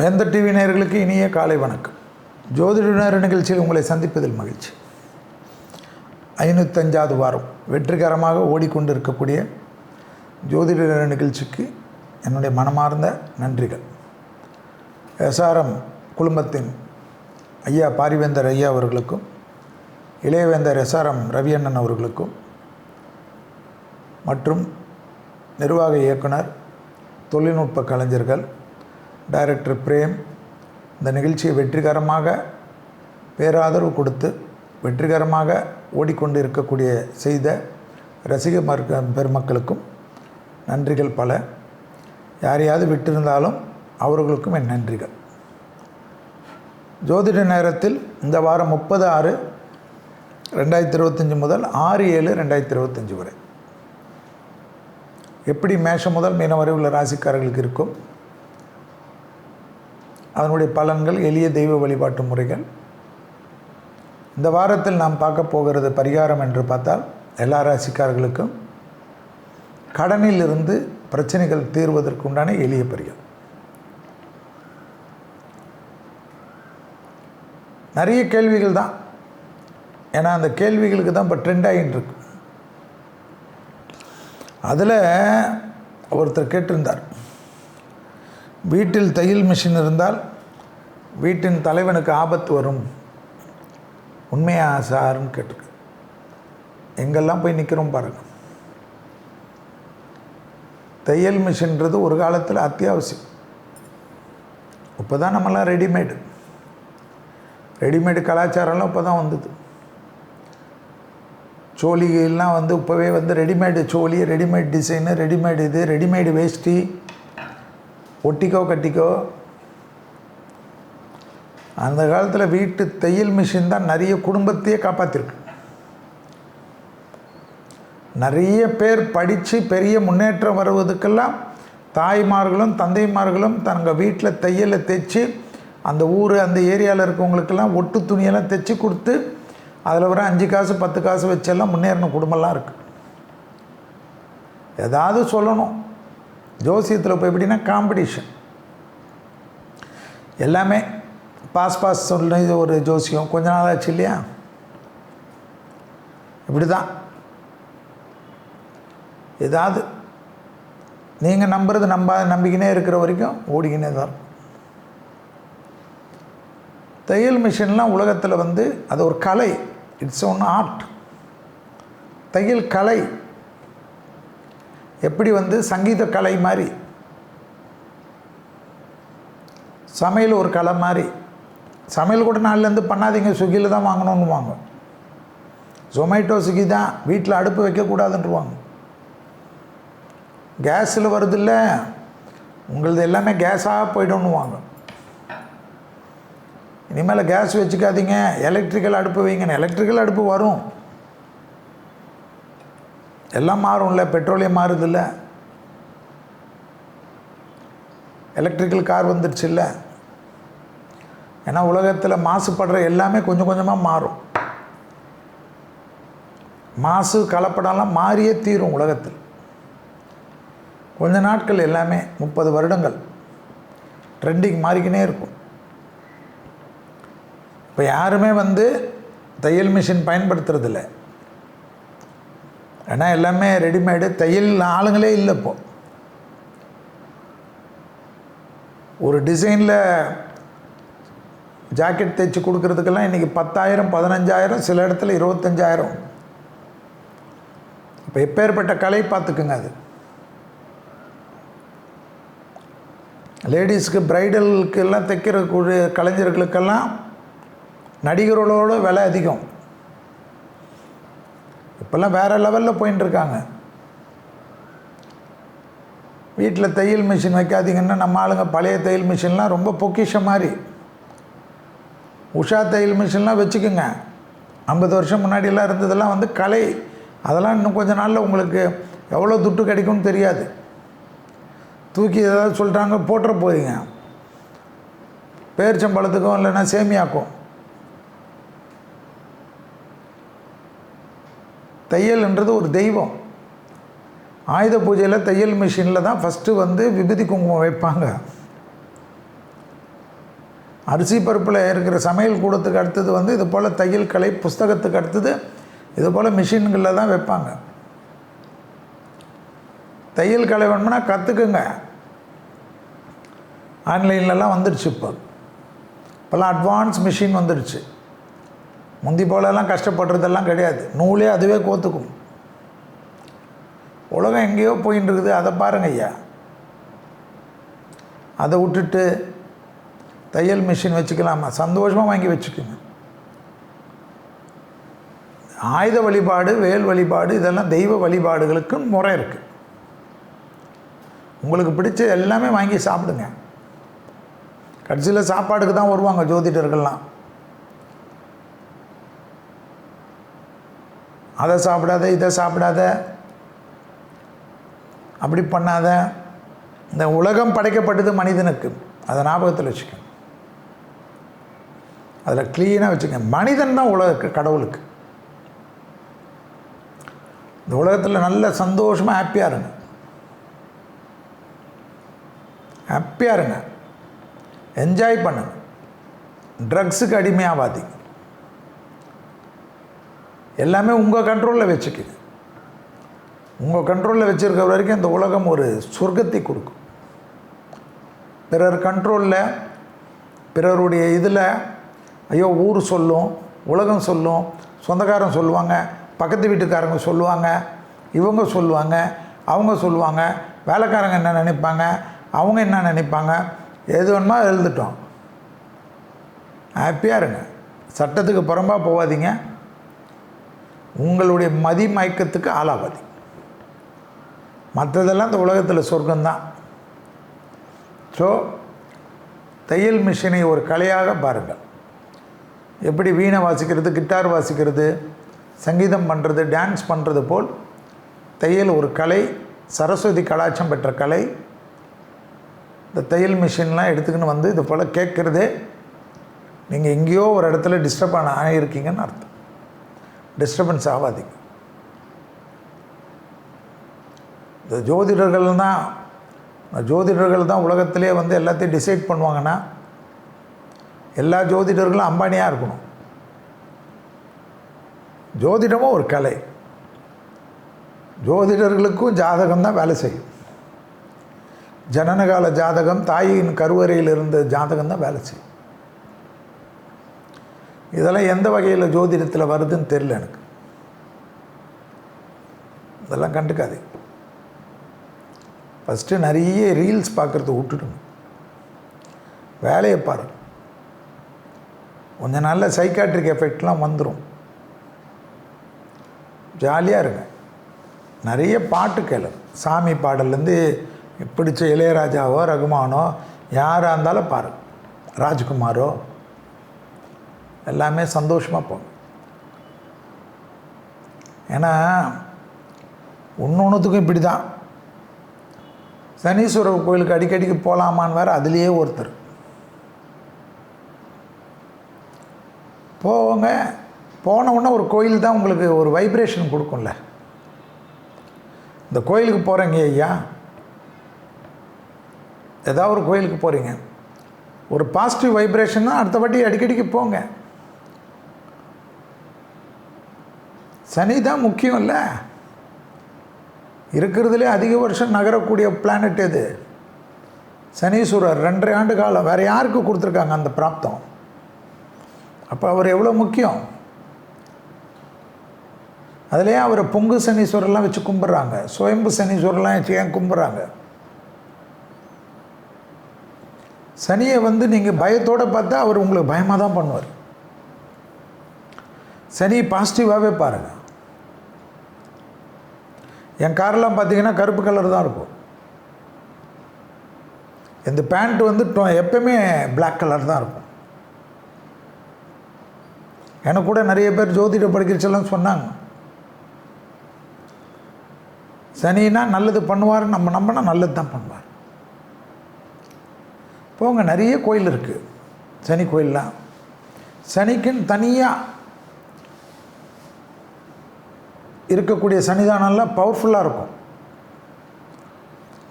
வேந்த TV நேயர்களுக்கு இனிய காலை வணக்கம். ஜோதிட நேர நிகழ்ச்சியில் உங்களை சந்திப்பதில் மகிழ்ச்சி. ஐநூற்றஞ்சாவது வாரம் வெற்றிகரமாக ஓடிக்கொண்டிருக்கக்கூடிய ஜோதிட நேர நிகழ்ச்சிக்கு என்னுடைய மனமார்ந்த நன்றிகள். எஸ்ஆர்எம் குழுமத்தின் ஐயா பாரிவேந்தர் ஐயா அவர்களுக்கும் இளையவேந்தர் எஸ்ஆர்எம் ரவியண்ணன் அவர்களுக்கும் மற்றும் நிர்வாக இயக்குனர் தொழில்நுட்ப கலைஞர்கள் டைரக்டர் பிரேம் இந்த நிகழ்ச்சியை வெற்றிகரமாக பேராதரவு கொடுத்து வெற்றிகரமாக ஓடிக்கொண்டு இருக்கக்கூடிய செய்த ரசிக மர்க்க பெருமக்களுக்கும் நன்றிகள் பல. யாரையாவது விட்டிருந்தாலும் அவர்களுக்கும் என் நன்றிகள். ஜோதிட நேரத்தில் இந்த வாரம் முப்பது ஆறு ரெண்டாயிரத்தி இருபத்தஞ்சி முதல் ஆறு ஏழு ரெண்டாயிரத்தி இருபத்தஞ்சி வரை. எப்படி மேஷம் முதல் மீனம் வரை உள்ள ராசிக்காரர்களுக்கு இருக்கும்? அதனுடைய பலன்கள் எளிய தெய்வ வழிபாட்டு முறைகள். இந்த வாரத்தில் நாம் பார்க்க போகிறது பரிகாரம் என்று பார்த்தால் எல்லா ராசிக்காரர்களுக்கும் கடனில் இருந்து பிரச்சனைகள் தீர்வதற்கு உண்டான எளிய பரிகாரம். நிறைய கேள்விகள் தான். ஏன்னா அந்த கேள்விகளுக்கு தான் இப்போ ட்ரெண்ட் ஆகிட்டு இருக்கு அதில் ஒருத்தர் கேட்டிருந்தார். வீட்டில் தையல் மிஷின் இருந்தால் வீட்டின் தலைவனுக்கு ஆபத்து வரும். உண்மையா சார்னு கேட்டிருக்கு எங்கெல்லாம் போய் நிற்கிறோம் பாருங்கள் தையல் மிஷின்றது ஒரு காலத்தில் அத்தியாவசியம். இப்போ தான் நம்மலாம் ரெடிமேடு ரெடிமேடு கலாச்சாரம்லாம் இப்போ தான் வந்தது. சோழிகள்லாம் வந்து இப்போவே வந்து ரெடிமேடு சோழி ரெடிமேட் டிசைனு ரெடிமேடு இது ரெடிமேடு வேஷ்டி ஒட்டிக்கோ கட்டிக்கோ. அந்த காலத்தில் வீட்டு தையல் மிஷின் தான் நிறைய குடும்பத்தையே காப்பாற்றிருக்கு நிறைய பேர் படித்து பெரிய முன்னேற்றம் வருவதுக்கெல்லாம் தாய்மார்களும் தந்தைமார்களும் தங்கள் வீட்டில் தையலை தைச்சி அந்த ஊர் அந்த ஏரியாவில் இருக்கவங்களுக்கெல்லாம் ஒட்டு துணியெல்லாம் தைச்சி கொடுத்து அதில் ஒரு அஞ்சு காசு பத்து காசு வச்செல்லாம் முன்னேறின குடும்பம்லாம் இருக்குது ஏதாவது சொல்லணும். ஜோசியத்தில் இப்போ எப்படின்னா காம்படிஷன் எல்லாமே பாஸ் பாஸ் சொல்ல ஒரு ஜோசியம். கொஞ்ச நாள் ஆச்சு இல்லையா? இப்படி தான் ஏதாவது நீங்கள் நம்புறது நம்ப நம்பிக்கினே இருக்கிற வரைக்கும் ஓடிக்கினே தான் தையல் மிஷின்லாம் உலகத்தில் வந்து அது ஒரு கலை. இட்ஸ் ஒன் ஆர்ட் தையல் கலை எப்படி வந்து சங்கீத கலை மாதிரி? சமையல் ஒரு கலை மாதிரி. சமையல் கூட நாள்லேருந்து பண்ணாதீங்க ஸ்விக்கியில் தான் வாங்கணும்னு வாங்க ஜொமேட்டோ ஸ்விக்கி தான் வீட்டில் அடுப்பு வைக்கக்கூடாதுன்றுவாங்க. கேஸில் வருதில்ல உங்களது எல்லாமே கேஸாக போய்டும்னு வாங்க இனிமேல் கேஸ் வச்சுக்காதீங்க எலக்ட்ரிக்கல் அடுப்பு வைங்கன்னு. எலக்ட்ரிக்கல் அடுப்பு வரும். எல்லாம் மாறும்ல பெட்ரோலியம் மாறுதில்ல எலக்ட்ரிக்கல் கார் வந்துடுச்சு இல்லை. ஏன்னா உலகத்தில் மாசுபடுற எல்லாமே கொஞ்சம் கொஞ்சமாக மாறும். மாசு கலப்படம்லாம் மாறியே தீரும் உலகத்தில். கொஞ்ச நாட்கள் எல்லாமே முப்பது வருடங்கள் ட்ரெண்டிங் மாறிக்கினே இருக்கும். இப்போ யாருமே வந்து தையல் மிஷின் பயன்படுத்துறதில்ல. ஏன்னா எல்லாமே ரெடிமேடு தையல் ஆளுங்களே இல்லை இப்போ. ஒரு டிசைனில் ஜாக்கெட் தைச்சு கொடுக்கறதுக்கெல்லாம் இன்றைக்கி பத்தாயிரம் பதினஞ்சாயிரம் சில இடத்துல இருபத்தஞ்சாயிரம். இப்போ எப்பேற்பட்ட கலை பார்த்துக்குங்க அது. லேடிஸ்க்கு ப்ரைடலுக்கு எல்லாம் தைக்கிறக்கூடிய கலைஞர்களுக்கெல்லாம் நடிகர்களோட விலை அதிகம். இப்போல்லாம் வேறு லெவலில் போயின்ட்டுருக்காங்க வீட்டில் தையல் மிஷின் வைக்காதீங்கன்னா நம்ம ஆளுங்க பழைய தையல் மிஷின்லாம் ரொம்ப பொக்கிஷம் மாதிரி உஷா தையல் மிஷின்லாம் வச்சுக்கோங்க. ஐம்பது வருஷம் முன்னாடியெல்லாம் இருந்ததெல்லாம் வந்து கலை. அதெல்லாம் இன்னும் கொஞ்சம் நாளில் உங்களுக்கு எவ்வளோ துட்டு கிடைக்கும்னு தெரியாது. தூக்கி ஏதாவது சொல்லிட்டாங்க போட்டுற போகிறீங்க பேரிச்சம்பழத்துக்கும் இல்லைன்னா சேமியாக்கும் தையல்ன்றது ஒரு தெய்வம். ஆயுத பூஜையில் தையல் மிஷினில் தான் ஃபஸ்ட்டு வந்து விபூதி குங்குமம் வைப்பாங்க. அரிசி பருப்பில் இருக்கிற சமையல் கூடத்துக்கு அடுத்தது வந்து இது போல் தையல் கலை புஸ்தகத்துக்கு அடுத்தது இது போல் மிஷின்களில் தான் வைப்பாங்க. தையல் கலை வேணும்னா கற்றுக்குங்க ஆன்லைன்லலாம் வந்துடுச்சு இப்போ. இப்போல்லாம் அட்வான்ஸ் மிஷின் வந்துடுச்சு முந்தி போலெல்லாம் கஷ்டப்படுறதெல்லாம் கிடையாது. நூலே அதுவே கோத்துக்கும். உலகம் எங்கேயோ போயின்னு இருக்குது அதை பாருங்க ஐயா. அதை விட்டுட்டு தையல் மிஷின் வச்சுக்கலாமா? சந்தோஷமாக வாங்கி வச்சுக்கோங்க. ஆயுத வழிபாடு வேல் வழிபாடு இதெல்லாம் தெய்வ வழிபாடுகளுக்கு முறை இருக்குது உங்களுக்கு பிடிச்ச எல்லாமே வாங்கி சாப்பிடுங்க. கடைசியில் சாப்பாடுக்கு தான் வருவாங்க ஜோதிடர்கள்லாம். அதை சாப்பிடாத இதை சாப்பிடாத. அப்படி பண்ணாத. இந்த உலகம் படைக்கப்பட்டது மனிதனுக்கு. அதை ஞாபகத்தில் வச்சுக்கோங்க. அதில் க்ளீனாக வச்சுக்கோங்க. மனிதன் தான் உலகக்கு கடவுளுக்கு. இந்த உலகத்தில் நல்ல சந்தோஷமாக ஹாப்பியாக இருங்க. ஹாப்பியாக இருங்க. என்ஜாய் பண்ணுங்க. ட்ரக்ஸுக்கு அடிமையாகாதீங்க எல்லாமே உங்கள் கண்ட்ரோலில் வச்சுக்குங்க. உங்கள் கண்ட்ரோலில் வச்சுருக்க வரைக்கும் இந்த உலகம் ஒரு சொர்க்கத்தை கொடுக்கும். பிறர் கண்ட்ரோலில் பிறருடைய இதில் ஐயோ ஊர் சொல்லும் உலகம் சொல்லும் சொந்தக்காரன் சொல்லுவாங்க பக்கத்து வீட்டுக்காரங்க சொல்லுவாங்க இவங்க சொல்லுவாங்க அவங்க சொல்லுவாங்க வேலைக்காரங்க என்ன நினைப்பாங்க அவங்க என்ன நினைப்பாங்க எது வேணுமோ எழுதிட்டோம் ஹாப்பியாக இருங்க. சட்டத்துக்கு புறம்பாக போகாதீங்க. உங்களுடைய மதி மயக்கத்துக்கு ஆளாகாதீங்க மற்றதெல்லாம் இந்த உலகத்தில் சொர்க்கம்தான். ஸோ தையல் மிஷினை ஒரு கலையாக பாருங்கள். எப்படி வீணை வாசிக்கிறது கிட்டார் வாசிக்கிறது சங்கீதம் பண்ணுறது டான்ஸ் பண்ணுறது போல் தையல் ஒரு கலை சரஸ்வதி கலாச்சம் பெற்ற கலை. இந்த தையல் மிஷின்லாம் எடுத்துக்கின்னு வந்து இது போல் கேட்குறதே நீங்கள் எங்கேயோ ஒரு இடத்துல டிஸ்டர்ப் ஆன ஆகியிருக்கீங்கன்னு அர்த்தம். டிஸ்டர்பன்ஸ் ஆகாதீங்க இந்த ஜோதிடர்கள் தான் ஜோதிடர்கள் தான் உலகத்திலே வந்து எல்லாத்தையும் டிசைட் பண்ணுவாங்கன்னா எல்லா ஜோதிடர்களும் அம்பானியாக இருக்கணும். ஜோதிடமும் ஒரு கலை. ஜோதிடர்களுக்கும் ஜாதகம் தான் வேலை செய்யும். ஜனனகால ஜாதகம் தாயின் கருவறையில் இருந்த ஜாதகம் தான் வேலை செய்யும். இதெல்லாம் எந்த வகையில் ஜோதிடத்தில் வருதுன்னு தெரில எனக்கு. இதெல்லாம் கண்டுக்காது. ஃபஸ்ட்டு நிறைய ரீல்ஸ் பார்க்குறத விட்டுடுங்க. வேலையை பாரு. கொஞ்சம் நல்ல சைக்காட்ரிக் எஃபெக்ட்லாம் வந்துடும் ஜாலியாக இருங்க. நிறைய பாட்டு கேளு. சாமி பாடல்லேருந்து பிடிச்ச இளையராஜாவோ ரகுமானோ யாராக இருந்தாலும் பாரு. ராஜ்குமாரோ எல்லாமே சந்தோஷமாக போங்க ஏன்னா ஒன்று ஒன்றுத்துக்கும் இப்படி தான் சனீஸ்வரர் கோயிலுக்கு அடிக்கடிக்கு போகலாமான்னு வேறு அதுலேயே ஒருத்தர். போவங்க போன உடனே ஒரு கோயில் தான் உங்களுக்கு ஒரு வைப்ரேஷன் கொடுக்கும்ல. இந்த கோயிலுக்கு போகிறீங்க ஐயா. ஏதாவது ஒரு கோயிலுக்கு போகிறீங்க ஒரு பாசிட்டிவ் வைப்ரேஷன்னா அடுத்த வாட்டி அடிக்கடிக்கு போங்க. சனி தான் முக்கியம் இல்லை இருக்கிறதுலே அதிக வருஷம் நகரக்கூடிய பிளானட் எது? சனீஸ்வரர் ரெண்டரை ஆண்டு காலம். வேறு யாருக்கு கொடுத்துருக்காங்க அந்த பிராப்தம்? அப்போ அவர் எவ்வளோ முக்கியம்? அதுலேயே அவரை பொங்கு சனீஸ்வரர்லாம் வச்சு கும்பிட்றாங்க. சுயம்பு சனீஸ்வரர்லாம் வச்சு ஏன் கும்பிட்றாங்க? சனியை வந்து நீங்கள் பயத்தோடு பார்த்தா அவர் உங்களுக்கு பயமாக தான் பண்ணுவார். சனி பாசிட்டிவாகவே பாருங்கள் என் கார்லாம் பார்த்தீங்கன்னா கருப்பு கலர் தான் இருக்கும். இந்த பேண்ட் வந்து டொ- எப்பவுமே பிளாக் கலர் தான் இருக்கும். எனக்கு கூட நிறைய பேர் ஜோதிட படிக்கிறச்செல்லாம் சொன்னாங்க. சனினா நல்லது பண்ணுவார் நம்ம நம்பினா நல்லது தான் பண்ணுவார். போங்க நிறைய கோயில் இருக்குது சனி கோயிலெலாம். சனிக்குன்னு தனியாக இருக்கக்கூடிய சன்னிதானம்லாம் பவர்ஃபுல்லாக இருக்கும்.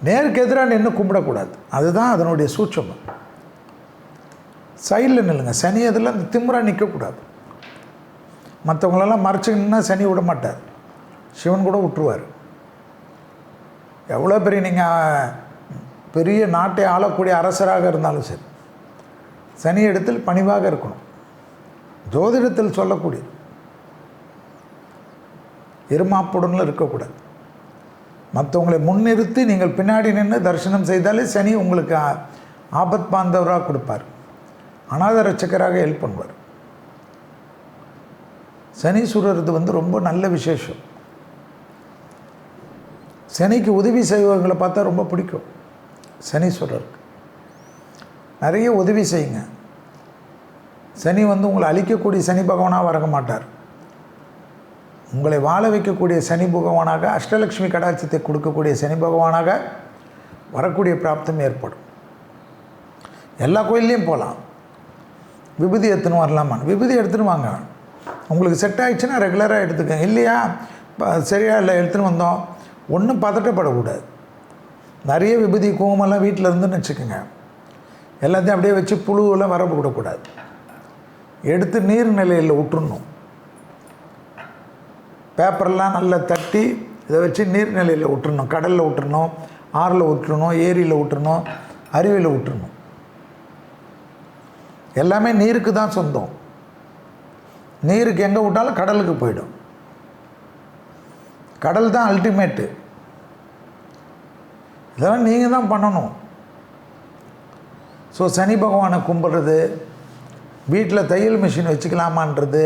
நேருக்கு எதிராக நின்று கும்பிடக்கூடாது. அதுதான் அதனுடைய சூட்சமம். சைடில் நில்லுங்க. சனி அதில் அந்த திமுறாக நிற்கக்கூடாது மற்றவங்களெல்லாம் மறைச்சிங்கன்னா சனி விட மாட்டார். சிவன் கூட விட்டுருவார். எவ்வளோ பெரிய நீங்கள் பெரிய நாட்டை ஆளக்கூடிய அரசராக இருந்தாலும் சரி சனி இடத்தில் பணிவாக இருக்கணும். ஜோதிடத்தில் சொல்லக்கூடிய இருமாப்புடனில் இருக்கக்கூடாது. மற்றவங்களை முன்னிறுத்தி நீங்கள் பின்னாடி நின்று தரிசனம் செய்தாலே சனி உங்களுக்கு ஆபத் பாந்தவராக கொடுப்பார். அநாத ரட்சகராக ஹெல்ப் பண்ணுவார். சனீஸ்வரர் இது வந்து ரொம்ப நல்ல விசேஷம். சனிக்கு உதவி செய்வங்களை பார்த்தா ரொம்ப பிடிக்கும். சனீஸ்வரருக்கு. நிறைய உதவி செய்யுங்க. சனி வந்து உங்களை அழிக்கக்கூடிய சனி பகவானாக வரக மாட்டார் உங்களை வாழ வைக்கக்கூடிய சனி பகவானாக அஷ்டலக்ஷ்மி கடாட்சத்தை கொடுக்கக்கூடிய சனி பகவானாக வரக்கூடிய பிராப்தம் ஏற்படும். எல்லா கோயில்லையும் போகலாம். விபூதி எடுத்துன்னு வரலாமான்னு விபூதி எடுத்துன்னு வாங்க. உங்களுக்கு செட் ஆகிடுச்சுன்னா ரெகுலராக எடுத்துக்கங்க. இல்லையா? சரியாக இல்லை எடுத்துன்னு வந்தோம். ஒன்றும் பதட்டப்படக்கூடாது. நிறைய விபூதி கோவமெல்லாம் வீட்டில் இருந்துன்னு வச்சுக்கோங்க. எல்லாத்தையும் அப்படியே வச்சு புழுவெல்லாம் வர விடக்கூடாது எடுத்து நீர்நிலையில் விட்டுருணும் பேப்பர்லாம் நல்லா தட்டி இதை வச்சு நீர்நிலையில் விட்டுறணும் கடலில் விட்டுறணும் ஆறில் விட்டுறணும் ஏரியில் விட்டுறணும் அருவியில் விட்டுறணும் எல்லாமே நீருக்கு தான் சொந்தம். நீருக்கு எங்கே விட்டாலும் கடலுக்கு போயிடும். கடல் தான் அல்டிமேட்டு இதெல்லாம் நீங்கள் தான் பண்ணணும். ஸோ சனி பகவானை கும்பிட்றது வீட்டில் தையல் மிஷின் வச்சுக்கலாமான்றது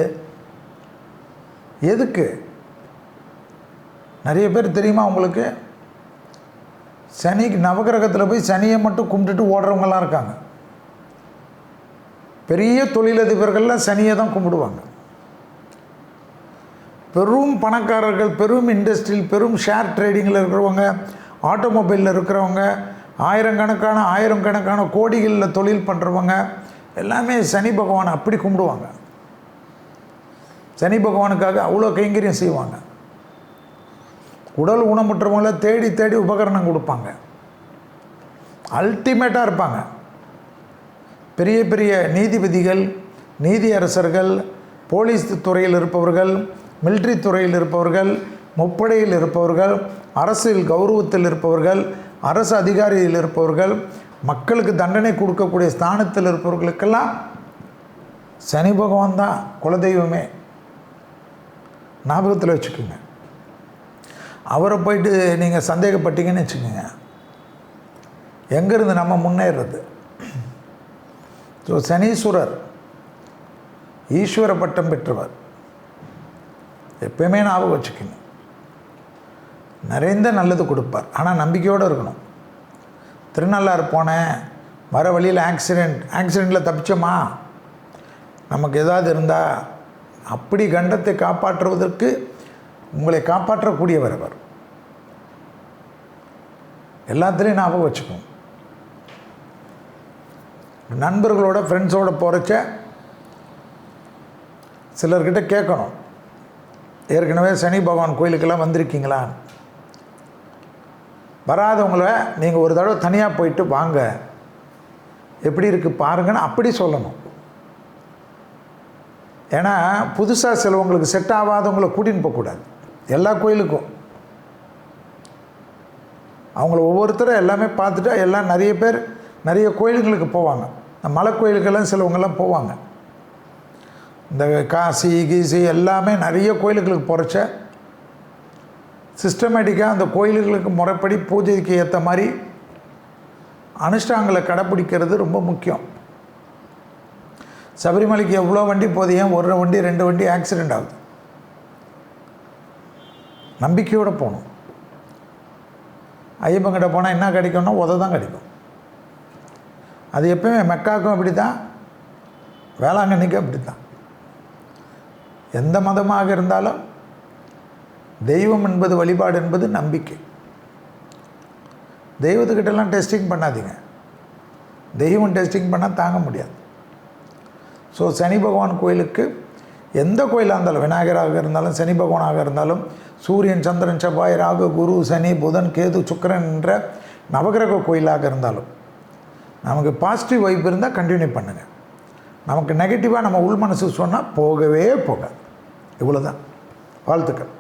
எதுக்கு? நிறைய பேர் தெரியுமா உங்களுக்கு? சனி நவகிரகத்தில் போய் சனியை மட்டும் கும்பிட்டுட்டு ஓடுறவங்களாம் இருக்காங்க. பெரிய தொழிலதிபர்கள்லாம் சனியை தான் கும்பிடுவாங்க. பெரும் பணக்காரர்கள் பெரும் இண்டஸ்ட்ரியில் பெரும் ஷேர் ட்ரேடிங்கில் இருக்கிறவங்க ஆட்டோமொபைலில் இருக்கிறவங்க ஆயிரக்கணக்கான ஆயிரம் கணக்கான கோடிகளில் தொழில் பண்ணுறவங்க எல்லாமே சனி பகவானை அப்படி கும்பிடுவாங்க. சனி பகவானுக்காக அவ்வளோ கைங்கரியம் செய்வாங்க. உடல் ஊனமுற்றவங்கள தேடி தேடி உபகரணம் கொடுப்பாங்க. அல்டிமேட்டாக இருப்பாங்க. பெரிய பெரிய நீதிபதிகள் நீதியரசர்கள் போலீஸ் துறையில் இருப்பவர்கள் மிலிட்ரி துறையில் இருப்பவர்கள் முப்படையில் இருப்பவர்கள் அரசியல் கௌரவத்தில் இருப்பவர்கள் அரசு அதிகாரியில் இருப்பவர்கள் மக்களுக்கு தண்டனை கொடுக்கக்கூடிய ஸ்தானத்தில் இருப்பவர்களுக்கெல்லாம் சனி பகவான் தான் குலதெய்வமே. ஞாபகத்தில் வச்சுக்கோங்க. அவரை போயிட்டு நீங்கள் சந்தேகப்பட்டீங்கன்னு வச்சுக்கோங்க. எங்கேருந்து நம்ம முன்னேறது? ஸோ சனீஸ்வரர் ஈஸ்வர பட்டம் பெற்றவர். எப்பயுமே ஞாபகம் வச்சுக்கணும் நிறைந்த நல்லது கொடுப்பார். ஆனால் நம்பிக்கையோடு இருக்கணும். திருநள்ளாறு போனேன். வர வழியில் ஆக்சிடெண்ட் ஆக்சிடெண்ட்டில் தப்பிச்சோமா? நமக்கு ஏதாவது இருந்தால் அப்படி கண்டத்தை காப்பாற்றுவதற்கு உங்களை காப்பாற்றக்கூடியவர் அவர். எல்லாத்துலேயும் ஞாபகம் வச்சுக்கோங்க நண்பர்களோட ஃப்ரெண்ட்ஸோட போகிறச்ச சிலர்கிட்ட கேட்கணும். ஏற்கனவே சனி பகவான் கோயிலுக்கெல்லாம் வந்திருக்கீங்களா? வராதவங்கள நீங்கள் ஒரு தடவை தனியாக போயிட்டு வாங்க. எப்படி இருக்குது பாருங்கன்னு அப்படி சொல்லணும். ஏன்னா புதுசாக சிலவங்களுக்கு செட் ஆகாதவங்கள கூட்டின்னு போகக்கூடாது. எல்லா கோயிலுக்கும். அவங்கள ஒவ்வொருத்தரும் எல்லாமே பார்த்துட்டு எல்லாம் நிறைய பேர் நிறைய கோயிலுங்களுக்கு போவாங்க. இந்த மலை கோயிலுக்கெல்லாம் சிலவங்கெல்லாம் போவாங்க. இந்த காசி கீசி எல்லாமே நிறைய கோயிலுகளுக்கு போகிறச்ச சிஸ்டமேட்டிக்காக அந்த கோயில்களுக்கு முறைப்படி பூஜைக்கு ஏற்ற மாதிரி அனுஷ்டாங்களை கடைப்பிடிக்கிறது ரொம்ப முக்கியம். சபரிமலைக்கு எவ்வளோ வண்டி போதையும் ஒரு வண்டி ரெண்டு வண்டி ஆக்சிடெண்ட் ஆகுது? நம்பிக்கையோடு போகணும். ஐயப்பங்கிட்ட போனால் என்ன கிடைக்கும்னா உத தான் கிடைக்கும். அது எப்பயுமே மெக்காக்கும் அப்படி தான் வேளாங்கண்ணிக்கும் அப்படி தான் எந்த மதமாக இருந்தாலும் தெய்வம் என்பது வழிபாடு என்பது நம்பிக்கை. தெய்வத்துக்கிட்டலாம் டெஸ்டிங் பண்ணாதீங்க. தெய்வம் டெஸ்டிங் பண்ணால் தாங்க முடியாது. ஸோ சனி பகவான் கோயிலுக்கு எந்த கோயிலாக இருந்தாலும் விநாயகராக இருந்தாலும் சனி பகவானாக இருந்தாலும் சூரியன் சந்திரன் செவ்வாய் ராகு குரு சனி புதன் கேது சுக்கரன் என்ற நவகிரக கோயிலாக இருந்தாலும் நமக்கு பாசிட்டிவ் வைப் இருந்தால் கண்டினியூ பண்ணுங்கள் நமக்கு நெகட்டிவாக நம்ம உள் மனசு சொன்னால் போகவே போகாது. இவ்வளோ தான் வாழ்த்துக்கள்.